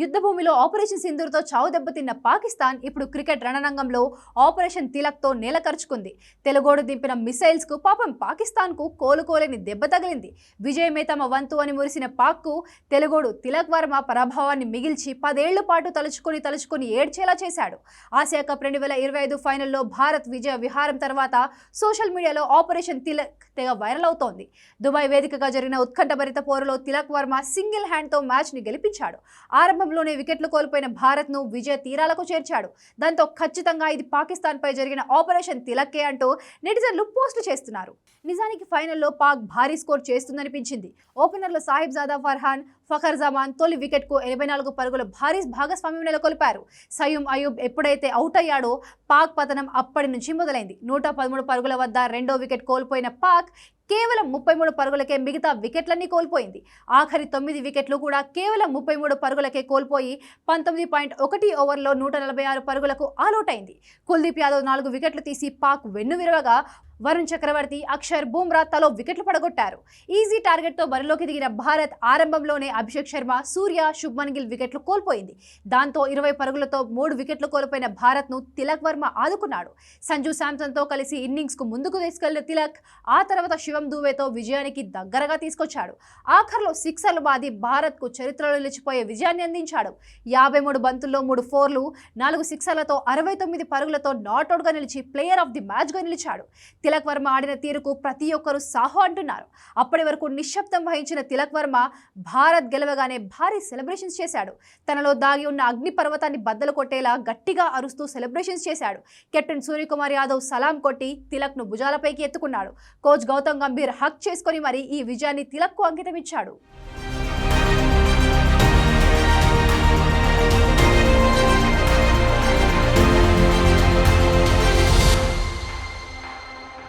యుద్ధ భూమిలో ఆపరేషన్ సింధూర్తో చావు దెబ్బతిన్న పాకిస్తాన్ ఇప్పుడు క్రికెట్ రణరంగంలో ఆపరేషన్ తిలక్తో నేలకరుచుకుంది తెలుగోడు దింపిన మిసైల్స్కు పాపం పాకిస్తాన్కు కోలుకోలేని దెబ్బ తగిలింది. విజయమే తమ వంతు అని మురిసిన పాక్కు తెలుగోడు తిలక్ వర్మ ప్రభావాన్ని మిగిల్చి పదేళ్ళ పాటు తలుచుకొని తలుచుకొని ఏడ్చేలా చేశాడు. ఆసియా కప్ రెండు వేల ఇరవై ఐదు ఫైనల్లో భారత్ విజయ విహారం తర్వాత సోషల్ మీడియాలో ఆపరేషన్ తిలక్ తెగ వైరల్ అవుతోంది. దుబాయ్ వేదికగా జరిగిన ఉత్కంఠభరిత పోరులో తిలక్ వర్మ సింగిల్ హ్యాండ్తో మ్యాచ్ని గెలిపించాడు. ప్రారంభంలోనే వికెట్లు కోల్పోయిన భారత్ను విజయ తీరాలకు చేర్చాడు. దాంతో ఖచ్చితంగా ఇది పాకిస్తాన్పై జరిగిన ఆపరేషన్ తిలక్కే అంటూ నెటిజన్లు పోస్టులు చేస్తున్నారు. నిజానికి ఫైనల్లో పాక్ భారీ స్కోర్ చేస్తుందనిపించింది. ఓపెనర్లు సాహిబ్ జాదా ఫర్హాన్ ఫఖర్ జమాన్ తొలి వికెట్కు ఎనభై నాలుగు పరుగుల భారీ భాగస్వామ్యం నెలకొల్పారు. సయూమ్ అయూబ్ ఎప్పుడైతే అవుట్ అయ్యాడో పాక్ పతనం అప్పటి నుంచి మొదలైంది. నూట పదమూడు పరుగుల వద్ద రెండో వికెట్ కోల్పోయిన పాక్ కేవలం ముప్పై మూడు పరుగులకే మిగతా వికెట్లన్నీ కోల్పోయింది. ఆఖరి తొమ్మిది వికెట్లు కూడా కేవలం ముప్పై మూడు పరుగులకే కోల్పోయి పంతొమ్మిది పాయింట్ ఒకటి ఓవర్లో నూట నలభై ఆరు పరుగులకు ఆలౌట్ అయింది. కుల్దీప్ యాదవ్ నాలుగు వికెట్లు తీసి పాక్ వెన్నువిరవగా వరుణ్ చక్రవర్తి అక్షర్ బూమ్రా తలో వికెట్లు పడగొట్టారు. ఈజీ టార్గెట్తో బరిలోకి దిగిన భారత్ ఆరంభంలోనే అభిషేక్ శర్మ సూర్య శుభ్మన్ గిల్ వికెట్లు కోల్పోయింది. దాంతో ఇరవై పరుగులతో మూడు వికెట్లు కోల్పోయిన భారత్ను తిలక్ వర్మ ఆదుకున్నాడు. సంజు శాంసన్తో కలిసి ఇన్నింగ్స్కు ముందుకు తీసుకెళ్ళిన తిలక్ ఆ తర్వాత శివం దూవేతో విజయానికి దగ్గరగా తీసుకొచ్చాడు. ఆఖర్లో సిక్సర్లు బాది భారత్కు చరిత్రలో నిలిచిపోయే విజయాన్ని అందించాడు. యాభై మూడు బంతుల్లో మూడు ఫోర్లు నాలుగు సిక్సర్లతో అరవై తొమ్మిది పరుగులతో నాట్అవుట్గా నిలిచి ప్లేయర్ ఆఫ్ ది మ్యాచ్గా నిలిచాడు. తిలక్ వర్మ ఆడిన తీరుకు ప్రతి ఒక్కరూ సాహో అంటున్నారు. అప్పటి వరకు నిశ్శబ్దం వహించిన తిలక్ వర్మ భారత్ గెలవగానే భారీ సెలబ్రేషన్స్ చేశాడు. తనలో దాగి ఉన్న అగ్ని పర్వతాన్ని బద్దలు కొట్టేలా గట్టిగా అరుస్తూ సెలబ్రేషన్స్ చేశాడు. కెప్టెన్ సూర్యకుమార్ యాదవ్ సలాం కొట్టి తిలక్ను భుజాలపైకి ఎత్తుకున్నాడు. కోచ్ గౌతమ్ గంభీర్ హక్ చేసుకొని మరి ఈ విజయాన్ని తిలక్కు అంకితమిచ్చాడు